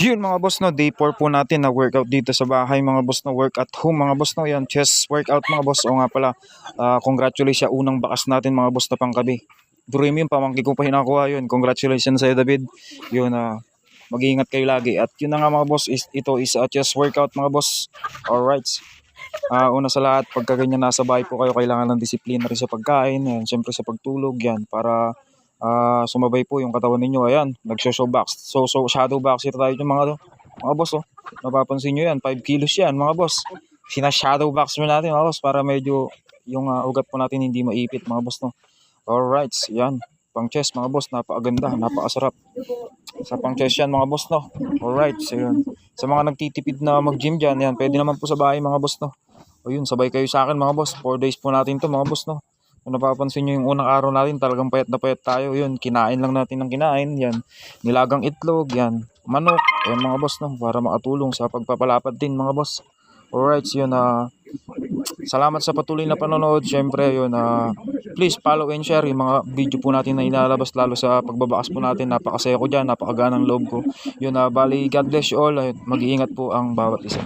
Yun mga boss no, day 4 po natin na workout dito sa bahay mga boss no, work at home mga boss no, yan, chest workout mga boss. O nga pala, ah, congratulations sa unang bakas natin mga boss na pangkabi. Premium, pamangkin ko pa hinakuha yun. Congratulations sa'yo David. Yun, ah, mag-iingat kayo lagi. At yun na nga mga boss, is, ito is a chest workout mga boss. Alright. Ah, una sa lahat, pagka ganyan nasa bahay po kayo, kailangan ng disiplina rin sa pagkain, yan, syempre sa pagtulog, yan, para ah, sumabay po yung katawan ninyo. Ayan, nagso-show box. So, so shadow boxer tayo yung mga, mga boss, oh. Napapansin nyo yan, 5 kilos yan, mga boss. Sina-shadow box mo natin, mga boss, para medyo yung ah, ugat po natin hindi maipit, mga boss, no. Alright, yan. Pang chest, mga boss, napakaganda, napakasarap. Sa pang chest yan, mga boss, no. Alright, so yun. Sa mga nagtitipid na mag-gym dyan, yan, pwede naman po sa bahay, mga boss, no. O yun, sabay kayo sa akin, mga boss. 4 days po natin to, mga boss, no. Kung napapansin nyo yung unang araw natin, talagang payat na payat tayo. Yun, kinain lang natin ng kinain. Yan, nilagang itlog, yan, manok. Yan mga boss, no, para makatulong sa pagpapalapad din mga boss. Alright, yun, ah, salamat sa patuloy na panonood. Siyempre, yun, ah, please follow and share yung mga video po natin na ilalabas lalo sa pagbabakas po natin. Napakasaya ko dyan, napakaganang loob ko. Yun, ah, bali, God bless you all. Mag-iingat po ang bawat isa.